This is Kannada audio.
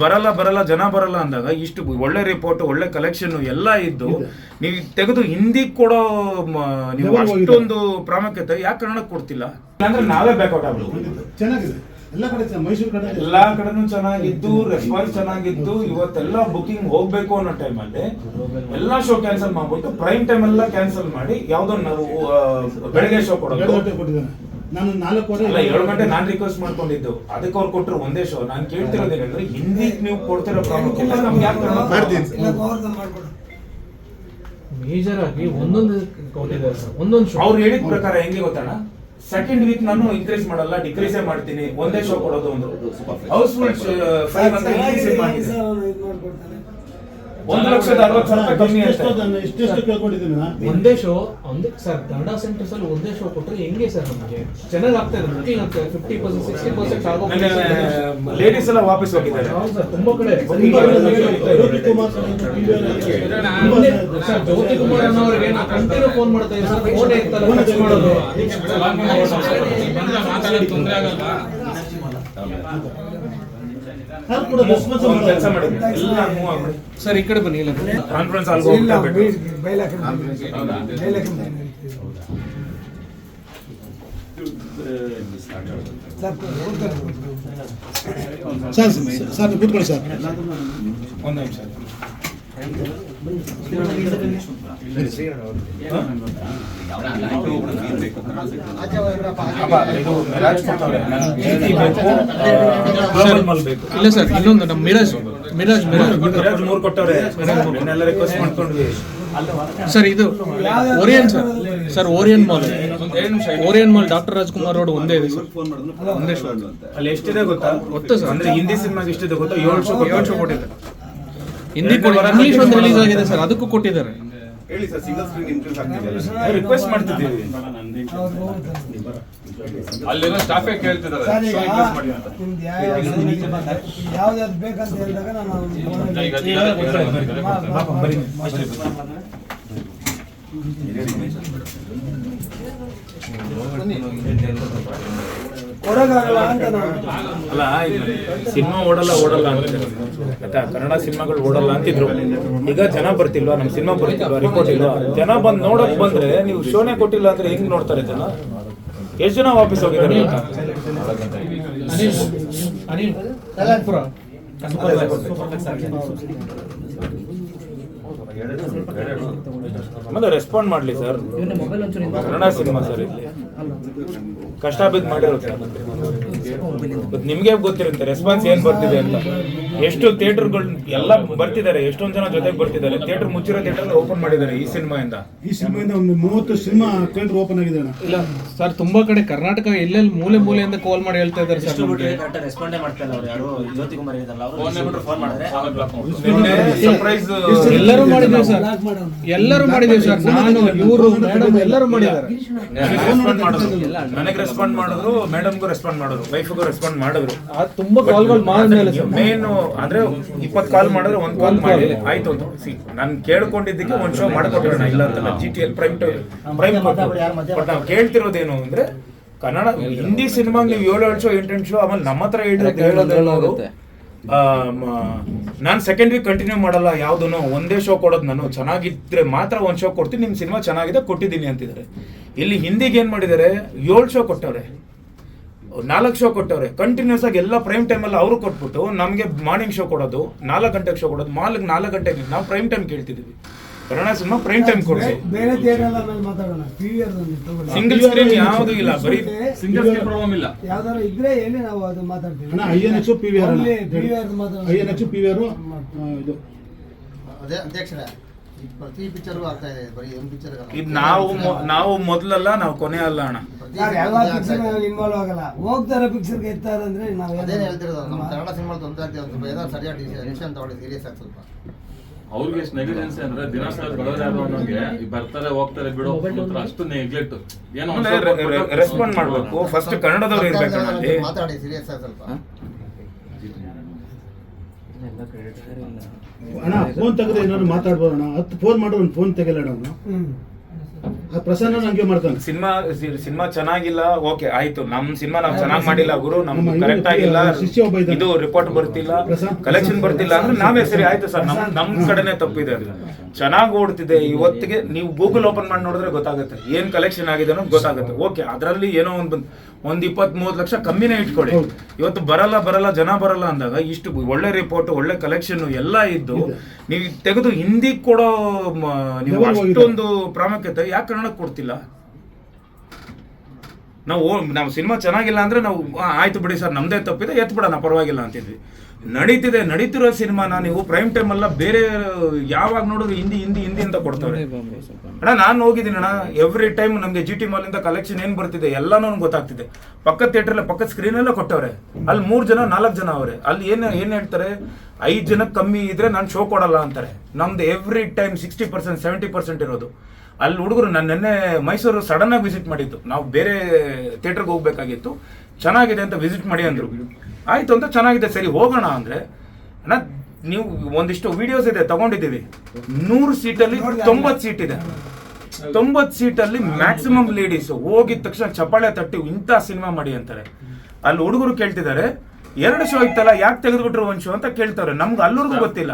ಬರಲ್ಲ ಬರಲ್ಲ ಜನ ಬರಲ್ಲ ಅಂದಾಗ ಇಷ್ಟು ಒಳ್ಳೆ ರಿಪೋರ್ಟ್ ಒಳ್ಳೆ ಕಲೆಕ್ಷನ್ ಎಲ್ಲ ಇದ್ದು ನೀವು ತೆಗೆದು ಹಿಂದಿ ಕೊಡೋ ನೀವು ಅಷ್ಟೊಂದು ಪ್ರಾಮುಖ್ಯತೆ ಯಾಕೆ ಕನ್ನಡಕ್ಕೆ ಕೊಡ್ತಿಲ್ಲ? ಅಂದ್ರೆ ನಾವೇ ಬ್ಯಾಕ್ಔಟ್ ಆಗ್ಬಿಡ್ತೀವಿ ಚೆನ್ನಾಗಿದೆ. ಎಲ್ಲ ಕಡೆ ಮೈಸೂರು ಕಡೆ ಎಲ್ಲಾ ಕಡೆನೂ ಚೆನ್ನಾಗಿದ್ದು ರೆಸ್ಪಾನ್ಸ್ ಚೆನ್ನಾಗಿದ್ದು ಇವತ್ತೆಲ್ಲ ಬುಕಿಂಗ್ ಹೋಗ್ಬೇಕು ಅನ್ನೋ ಟೈಮಲ್ಲಿ ಎಲ್ಲಾ ಶೋ ಕ್ಯಾನ್ಸಲ್ ಮಾಡ್ಬಿಟ್ಟು ಪ್ರೈಮ್ ಟೈಮ್ ಎಲ್ಲ ಕ್ಯಾನ್ಸಲ್ ಮಾಡಿ ಯಾವ್ದೋ ನಾವು ಬೆಳಗ್ಗೆ ಶೋ ಕೊಡೋದು. ನಾನು ನಾಲ್ಕುವರೆ ಅಲ್ಲ ಏಳು ಗಂಟೆ ನಾನು ರಿಕ್ವೆಸ್ಟ್ ಮಾಡ್ಕೊಂಡಿದ್ದು. ಅದಕ್ಕೆ ಅವ್ರು ಕೊಟ್ಟರು ಒಂದೇ ಶೋ ನಾನು ಕೇಳ್ತಿರೋದೇನಂದ್ರೆ ಹಿಂದಿ ನೀವು ಕೊಡ್ತಿರೋ ಪ್ರಾಮುಖ್ಯತೆ ನಮ್ಗೆ ಯಾಕೆ ಮೇಜರ್ ಆಗಿ ಒಂದೊಂದು ಕೊಟ್ಟಿದ್ದಾರೆ ಸರ್. ಒಂದೊಂದು ಶೋ ಅವ್ರು ಹೇಳಿದ ಪ್ರಕಾರ ಹೆಂಗೆ ಗೊತ್ತಣ್ಣ? ಸೆಕೆಂಡ್ ವೀಕ್ ನಾನು ಇನ್ಕ್ರೀಸ್ ಮಾಡಲ್ಲ ಡಿಕ್ರೀಸೇ ಮಾಡ್ತೀನಿ. ಒಂದೇ ಶೋ ಕೊಡೋದು ಒಂದು ಹೌಸ್ಫುಲ್ ಫೈವ್ ಅಂತ ಇನ್ಕ್ರೀಸ್ ಮಾಡ್ತೀನಿ ಒಂದು ಲಕ್ಷದ ಅರವತ್ತು ಸಾವಿರ ರೂಪಾಯಿ ಕಮ್ಮಿ ಎಷ್ಟು ಅಂತ ಒಂದೇ ಶೋ ಒಂದೇ ಸರ್ ಕನ್ನಡ ಸೆಂಟರ್ಸ್ ಅಲ್ಲಿ ಒಂದೇ ಶೋ ಕೊಟ್ರೆ ಹೆಂಗೆ ಸರ್ ನಮಗೆ? ಚೆನ್ನಾಗಿ ಆಗ್ತಾ ಇದೆ ಬುಕಿಂಗ್ ಆಗ್ತಾ ಇದೆ ಫಿಫ್ಟಿ ಪರ್ಸೆಂಟ್ ಸಿಕ್ಸ್ಟಿ ಪರ್ಸೆಂಟ್ ಆಗೋ ಲೇಡೀಸ್ ಎಲ್ಲ ವಾಪಸ್ ಹೋಗಿದ್ದಾರೆ. ಹೌದು ಸರ್ ತುಂಬಾ ಕಡೆ ಸರ್ ಜ್ಯೋತಿ ಕುಮಾರ್ ಅನ್ನೋರಿಗೆ ನಾವು ಕಂಟಿನ್ಯೂ ಫೋನ್ ಮಾಡ್ತಾ ಇದ್ದೀವಿ ಸರ್ ಫೋನ್ ಎತ್ತಲ್ಲ touch ಮಾಡೋದು. ಒಂದು ಕೆಲಸ ಮಾಡಲ್ಲ. ಮಾಡಿ ಎಲ್ಲ ಮೂವ್ ಆಗ್ಬಿಡಿ. ಸರ್ ಈ ಕಡೆ ಬನ್ನಿ ಇಲ್ಲ. ಕಾನ್ಫರೆನ್ಸ್ ಆಲ್ಗೋ ಸರ್ ಸರ್ ಕೂತ್ಕೊಳ್ಳಿ ಸರ್ ಒಂದು ನಿಮಿಷ. ಇಲ್ಲ ಸರ್ ಇನ್ನೊಂದು ನಮ್ಮ ಮಿರಾಜ್ ಮಿರಾಜ್ ಮಿರಾಜ್ ಮೂರು ಕೊಟ್ಟವ್ರೆ. ರಿಕ್ವೆಸ್ಟ್ ಮಾಡ್ಕೊಂಡ್ವಿ ಸರ್ ಇದು Orion sir. Sir Orion mall Orion mall doctor Rajkumar road ಒಂದೇ ಇದೆ ಸರ್. ಒಂದೇ ಶೋ ಅಲ್ಲಿ ಎಷ್ಟಿದೆ ಗೊತ್ತಾ? ಗೊತ್ತಾ ಸರ್. ಅಂದ್ರೆ ಹಿಂದಿ ಸಿನಿಮಾಗೆ ಎಷ್ಟಿದೆ ಗೊತ್ತಾ? ಏಳು ಶೋ ಏಳು ಶೋ ಕೊಟ್ಟಿದ್ದಾರೆ. ಹಿಂದಿ ಇಂಗ್ಲಿಷ್ ಒಂದು ರಿಲೀಸ್ ಆಗಿದೆ ಸರ್ ಅದಕ್ಕೂ ಕೊಟ್ಟಿದ್ದಾರೆ ಹೇಳಿ ಸರ್ ಸಿಂಗಲ್ ಸ್ಕ್ರೀನ್ ಇನ್ಕ್ರೀಸ್ ಆಗ್ತಿದೆ ರಿಕ್ವೆಸ್ಟ್ ಮಾಡ್ತಿದ್ದೀವಿ ಅಲ್ಲಿರೋ ಸ್ಟಾಫೇ ಕೇಳ್ತಿದ್ದಾರೆ ಮಾಡಿ ಅಂತ. ಬೇಕಂತ ಹೇಳಿದಾಗ ನಾನು ಈಗ ಅಂತ ನಾನು ಅಲ್ಲ ಸಿನಿಮಾ ಓಡಲ್ಲ ಓಡಲ್ಲ ಅಂತ ಆಯ್ತಾ ಕನ್ನಡ ಸಿನಿಮಾಗಳು ಓಡಲ್ಲ ಅಂತಿದ್ರು. ಈಗ ಜನ ಬರ್ತಿಲ್ವಾ? ನಮ್ಮ ಸಿನಿಮಾ ಬರ್ತಿಲ್ವಾ? ರಿಪೋರ್ಟ್ ಇಲ್ವಾ? ಜನ ಬಂದು ನೋಡಕ್ ಬಂದ್ರೆ ನೀವು ಶೋನೇ ಕೊಟ್ಟಿಲ್ಲ ಅಂದ್ರೆ ಹೆಂಗ್ ನೋಡ್ತಾರೆ ಜನ? ಎಷ್ಟು ಜನ ವಾಪಸ್ ಹೋಗಿದ್ದಾರೆ ಮತ್ತೆ ರೆಸ್ಪಾಂಡ್ ಮಾಡ್ಲಿ ಸರ್ ಕನ್ನಡ ಸಿನಿಮಾ ಸರ್ ಇಲ್ಲಿ. ಕಷ್ಟ ಬಿದ್ದು ಮಾಡಿರುತ್ತೆ ನಿಮ್ಗೆ ಗೊತ್ತಿರುತ್ತೆ ರೆಸ್ಪಾನ್ಸ್ ಏನ್ ಬರ್ತಿದೆ ಅಂತ. ಎಷ್ಟು ಥಿಯೇಟರ್ಗಳು ಎಲ್ಲ ಬರ್ತಿದ್ದಾರೆ ಎಷ್ಟೊಂದ್ ಜನ ಜೊತೆಗೆ ಬರ್ತಿದ್ದಾರೆ ಥಿಯೇಟರ್ ಮುಚ್ಚಿರೋ ಥಿಯೇಟರ್ ಓಪನ್ ಮಾಡಿದ್ದಾರೆ ಈ ಸಿನಿಮಾಯಿಂದ ಈ ಸಿನಿಮಾಯಿಂದ ಒಂದು ಮೂವತ್ತು ಸಿನಿಮಾ ಥಿಯೇಟರ್ ಓಪನ್ ಆಗಿದೆ ಇಲ್ಲ ಸರ್ ತುಂಬಾ ಕಡೆ ಕರ್ನಾಟಕ ಎಲ್ಲೆಲ್ಲಿ ಮೂಲೆ ಮೂಲೆಯಿಂದ ಕಾಲ್ ಮಾಡಿ ಹೇಳ್ತಾ ಇದ್ದಾರೆ ಸರ್ ನಮ್ಗೆ. ಕರೆಕ್ಟ್ ರೆಸ್ಪಾಂಡೇ ಮಾಡ್ತಾ ಇಲ್ಲ ಅವ್ರು. ಯಾರು ಜ್ಯೋತಿ ಕುಮಾರ್ ಇದಾರಲ್ಲ ಅವರು ಫೋನ್ ಮಾಡಿದ್ರೆ ನಿನ್ನೆ ಸರ್ಪ್ರೈಸ್ ಎಲ್ಲರೂ ಮಾಡಿದ್ದೀವಿ ಸರ್. ಎಲ್ಲರೂ ಮಾಡಿದ್ದೀವಿ ಸರ್. ನಾನು ಇವರು ಮೇಡಮ್ ಎಲ್ಲರೂ ಮಾಡಿದ್ದಾರೆ. ಮಾಡಿದ್ರು. ನನಗೆ ರೆಸ್ಪಾಂಡ್ ಮಾಡಿದ್ರು ಮೇಡಮ್ಗೂ ರೆಸ್ಪಾಂಡ್ ಮಾಡಿದ್ರು ವೈಫ್ಗೂ ರೆಸ್ಪಾಂಡ್ ಮಾಡಿದ್ರು. ತುಂಬಾ ಕಾಲ್ಗಳು ಮಾಡಿದ್ಮೇಲೆ ಮೇನ್ ಅಂದ್ರೆ ಇಪ್ಪತ್ ಕಾಲ್ ಮಾಡಿದ್ರೆ ಒಂದ್ ಕಾಲ್ ಮಾಡಿ. ಆಯ್ತು ಅಂತ. ಸಿ ನಾನು ಕೇಳ್ಕೊಂಡಿದ್ದಕ್ಕೆ ಒಂದ್ ಶೋ ಮಾಡ್ಕೊಟ್ರೋಣ ಇಲ್ಲ ಅಂತ G T L prime prime but ನಾವು ಕೇಳ್ತಿರೋದೇನು ಅಂದ್ರೆ ಕನ್ನಡ ಹಿಂದಿ ಸಿನಿಮಾ ನೀವು ಏಳು ಏಳು ಶೋ ಎಂಟೆಂಟು ಶೋ ಆಮೇಲೆ ನಮ್ಮ ಹತ್ರ ಹೇಳಿದ್ರೆ ಹೇಳೋದೇನೋರು ನಾನು ಸೆಕೆಂಡ್ ವೀಕ್ ಕಂಟಿನ್ಯೂ ಮಾಡಲ್ಲ ಯಾವ್ದೂ ಒಂದೇ ಶೋ ಕೊಡೋದು ನಾನು ಚೆನ್ನಾಗಿದ್ರೆ ಮಾತ್ರ ಒಂದು ಶೋ ಕೊಡ್ತೀನಿ ನಿಮ್ಮ ಸಿನಿಮಾ ಚೆನ್ನಾಗಿದೆ ಕೊಟ್ಟಿದ್ದೀನಿ ಅಂತಿದ್ದಾರೆ. ಇಲ್ಲಿ ಹಿಂದಿಗೆ ಏನು ಮಾಡಿದ್ದಾರೆ ಏಳು ಶೋ ಕೊಟ್ಟವ್ರೆ. ನಾಲ್ಕು ಶೋ ಕೊಟ್ಟವ್ರೆ. ಕಂಟಿನ್ಯೂಸ್ ಆಗಿ ಎಲ್ಲ ಪ್ರೈಮ್ ಟೈಮಲ್ಲಿ ಅವರು ಕೊಟ್ಬಿಟ್ಟು ನಮಗೆ ಮಾರ್ನಿಂಗ್ ಶೋ ಕೊಡೋದು ನಾಲ್ಕು ಗಂಟೆಗೆ ಶೋ ಕೊಡೋದು ಮಾಲ್ಗೆ ನಾಲ್ಕು ಗಂಟೆಗೆ ನಾವು ಪ್ರೈಮ್ ಟೈಮ್ ಕೇಳ್ತಿದ್ದೀವಿ. ಕನ್ನಡ ಸಿನಿಮಾ ಪ್ರೈಮ್ ಟೈಮ್ ಕೊಡ್ತೀವಿ ಸಿಂಗಲ್ ಸ್ಕ್ರೀನ್ ಯಾವುದು ಇಲ್ಲ ಬರೀ ಸಿಂಗಲ್ ಪ್ರಾಬ್ಲಮ್ ಇಲ್ಲ. ಯಾವ್ದಾದ್ರು ಇದ್ರೆ ಹೇಳಿ ನಾವು ಅದು ಮಾತಾಡ್ತೀವಿ. ಅಣ್ಣ I N H P V R Only PVR ಮಾತಾಡೋಣ. I N H P V R ಇದು. ಅದೇ ಅಧ್ಯಕ್ಷರೇ ಪ್ರತಿ ಪಿಕ್ಚರ್ಗೂ ಆಗ್ತಾ ಇದೆ ಬರೀ ಒಂದು ಪಿಕ್ಚರ್ ಇದು ನಾವು ನಾವು ಮೊದಲಲ್ಲ ನಾವು ಕೊನೆ ಅಲ್ಲ ಅಣ್ಣ. ಯಾರು ಎಲ್ಲ ಪಿಕ್ಚರ್ ಇನ್ವಾಲ್ವ್ ಆಗಲ್ಲ. ಹೋಗ್ತಾರೆ ಪಿಕ್ಚರ್ಗೆ ಎತ್ತಾರೆ ಅಂದ್ರೆ ನಾವು ಅದೇನು ಹೇಳ್ತಿರೋದು ನಮ್ಮ ಕನ್ನಡ ಸಿನಿಮಾ ತೊಂದರೆ ಆಗ್ತಿದೆ ಒಂದು ಸ್ವಲ್ಪ ಏನಾದ್ರು ಸರಿಯಾಗಿ ಡಿಸಿಷನ್ ತಗೊಳ್ಳಿ ಸೀರಿಯಸ್ ಆಗಿ ಸ್ವಲ್ಪ. ಅವ್ರಿಗೆ ಎಷ್ಟು ನೆಗ್ಲಿಜೆನ್ಸಿ ಅಂದ್ರೆ ದಿನ ಸಲ ಈ ಬರ್ತಾರೆ ಹೋಗ್ತಾರೆ ಬಿಡೋ ಮಾತ್ರ ಅಷ್ಟು ನೆಗ್ಲೆಕ್ಟ್ ಏನೋ ರೆಸ್ಪಾಂಡ್ ಮಾಡ್ಬೇಕು. ಫಸ್ಟ್ ಕನ್ನಡದವ್ರು ಇರ್ಬೇಕು ಅಲ್ಲಿ. ಮಾತಾಡಿ ಸೀರಿಯಸ್ ಆಗಿ ಸ್ವಲ್ಪ. ಅಣ್ಣ ಫೋನ್ ತೆಗೆದ್ರೆ ಏನಾದ್ರು ಮಾತಾಡ್ಬೋದು ಅಣ್ಣ ಹತ್ತು ಫೋನ್ ಮಾಡೋ ಒಂದು ಫೋನ್ ತೆಗಿಲ್ಲ ಅಣ್ಣ ಪ್ರಸನ್ನ ನಂಗೆ ಮಾಡ್ತಾನೆ. ಸಿನಿಮಾ ಸಿನಿಮಾ ಚೆನ್ನಾಗಿಲ್ಲ ಓಕೆ ಆಯ್ತು. ನಮ್ ಸಿನಿಮಾ ನಾವು ಚೆನ್ನಾಗಿ ಮಾಡಿಲ್ಲ ಗುರು ನಮ್ಗೆ ಕರೆಕ್ಟ್ ಆಗಿಲ್ಲ. ಶಿಷ್ಯ ಒಬ್ಬ ಇದು ರಿಪೋರ್ಟ್ ಬರ್ತಿಲ್ಲ. ಕಲೆಕ್ಷನ್ ಬರ್ತಿಲ್ಲ ಅಂದ್ರೆ ನಾವೇ ಸರಿ ಆಯ್ತು ಸರ್. ನಮ್ ನಮ್ ಕಡೆನೆ ತಪ್ಪಿದೆ ಅದು. ಚೆನ್ನಾಗಿ ಓಡ್ತಿದೆ. ಇವತ್ತಿಗೆ ನೀವು ಗೂಗಲ್ ಓಪನ್ ಮಾಡಿ ನೋಡಿದ್ರೆ ಗೊತ್ತಾಗುತ್ತೆ. ಏನ್ ಕಲೆಕ್ಷನ್ ಆಗಿದೆ ಅನ್ನೋದು ಗೊತ್ತಾಗುತ್ತೆ. ಓಕೆ ಅದರಲ್ಲಿ ಏನೋ ಒಂದ್ ಬಂದ್ ಒಂದ್ ಇಪ್ಪತ್ತ್ ಮೂವತ್ತು ಲಕ್ಷ ಕಮ್ಮಿನೇ ಇಟ್ಕೊಳ್ಳಿ. ಇವತ್ತು ಬರಲ್ಲ ಬರಲ್ಲ ಜನ ಬರಲ್ಲ ಅಂದಾಗ ಇಷ್ಟು ಒಳ್ಳೆ ರಿಪೋರ್ಟ್ ಒಳ್ಳೆ ಕಲೆಕ್ಷನ್ ಎಲ್ಲ ಇದ್ದು ನೀವು ತೆಗೆದು ಹಿಂದಿ ಕೊಡೋ ನೀವು ಅಷ್ಟೊಂದು ಪ್ರಾಮುಖ್ಯತೆ. ಯಾಕೆ ಕನ್ನಡಕ್ಕೆ ಕೊಡ್ತಿಲ್ಲ. ನಾವು ನಾವು ಸಿನಿಮಾ ಚೆನ್ನಾಗಿಲ್ಲ ಅಂದ್ರೆ ನಾವು ಆಯ್ತು ಬಿಡಿ ಸರ್ ನಮ್ದೇ ತಪ್ಪಿದೆ ಎತ್ ಬಿಡೋಣ ಪರವಾಗಿಲ್ಲ ಅಂತಿದ್ವಿ. ನಡೀತಿದೆ ನಡೀತಿರೋ ಸಿನಿಮಾನ ನೀವು ಪ್ರೈಮ್ ಟೈಮ್ ಅಲ್ಲ ಬೇರೆ ಯಾವಾಗ ನೋಡಿದ್ರು ಹಿಂದಿ ಹಿಂದಿ ಹಿಂದಿ ಅಂತ ಕೊಡ್ತಾರೆ. ಅಣ್ಣ ನಾನು ಹೋಗಿದ್ದೀನಿ ಅಣ್ಣ ಎವ್ರಿ ಟೈಮ್ ನಮ್ಗೆ ಜಿ ಟಿ ಮಾಲಿಂದ ಕಲೆಕ್ಷನ್ ಏನ್ ಬರ್ತಿದೆ ಎಲ್ಲಾನು ಗೊತ್ತಾಗ್ತಿದೆ. ಪಕ್ಕದ ಥಿಯೇಟರ್ ಪಕ್ಕದ ಸ್ಕ್ರೀನ್ ಎಲ್ಲ ಕೊಟ್ಟವ್ರೆ. ಅಲ್ಲಿ ಮೂರ್ ಜನ ನಾಲ್ಕು ಜನ ಅವರೇ. ಅಲ್ಲಿ ಏನ್ ಏನ್ ಹೇಳ್ತಾರೆ? ಐದ್ ಜನಕ್ಕೆ ಕಮ್ಮಿ ಇದ್ರೆ ನಾನು ಶೋ ಕೊಡಲ್ಲ ಅಂತಾರೆ. ನಮ್ದು every time sixty percent seventy percent ಇರೋದು. ಅಲ್ಲಿ ಹುಡುಗರು ನಾನು ನಿನ್ನೆ ಮೈಸೂರು ಸಡನ್ ಆಗಿ ವಿಸಿಟ್ ಮಾಡಿದ್ದು. ನಾವು ಬೇರೆ ಥಿಯೇಟರ್ಗೆ ಹೋಗ್ಬೇಕಾಗಿತ್ತು. ಚೆನ್ನಾಗಿದೆ ಅಂತ ವಿಸಿಟ್ ಮಾಡಿ ಅಂದ್ರು. ಆಯ್ತು ಅಂತ ಚೆನ್ನಾಗಿದೆ. ಸರಿ ಹೋಗೋಣ ಅಂದ್ರೆ ಅಣ್ಣ ನೀವು ಒಂದಿಷ್ಟು ವಿಡಿಯೋಸ್ ಇದೆ ತಗೊಂಡಿದ್ದೀವಿ. ನೂರು ಸೀಟಲ್ಲಿ ತೊಂಬತ್ತು ಸೀಟ್ ಇದೆ. ತೊಂಬತ್ತು ಸೀಟಲ್ಲಿ ಮ್ಯಾಕ್ಸಿಮಮ್ ಲೇಡೀಸ್ ಹೋಗಿದ ತಕ್ಷಣ ಚಪ್ಪಾಳೆ ತಟ್ಟಿ ಇಂಥ ಸಿನಿಮಾ ಮಾಡಿ ಅಂತಾರೆ. ಅಲ್ಲಿ ಹುಡುಗರು ಕೇಳ್ತಿದ್ದಾರೆ ಎರಡು ಶೋ ಇತ್ತಲ್ಲ ಯಾಕೆ ತೆಗೆದುಬಿಟ್ರು ಒಂದು ಶೋ ಅಂತ ಕೇಳ್ತಾರೆ. ನಮ್ಗೆ ಅಲ್ಲೂರ್ಗೂ ಗೊತ್ತಿಲ್ಲ.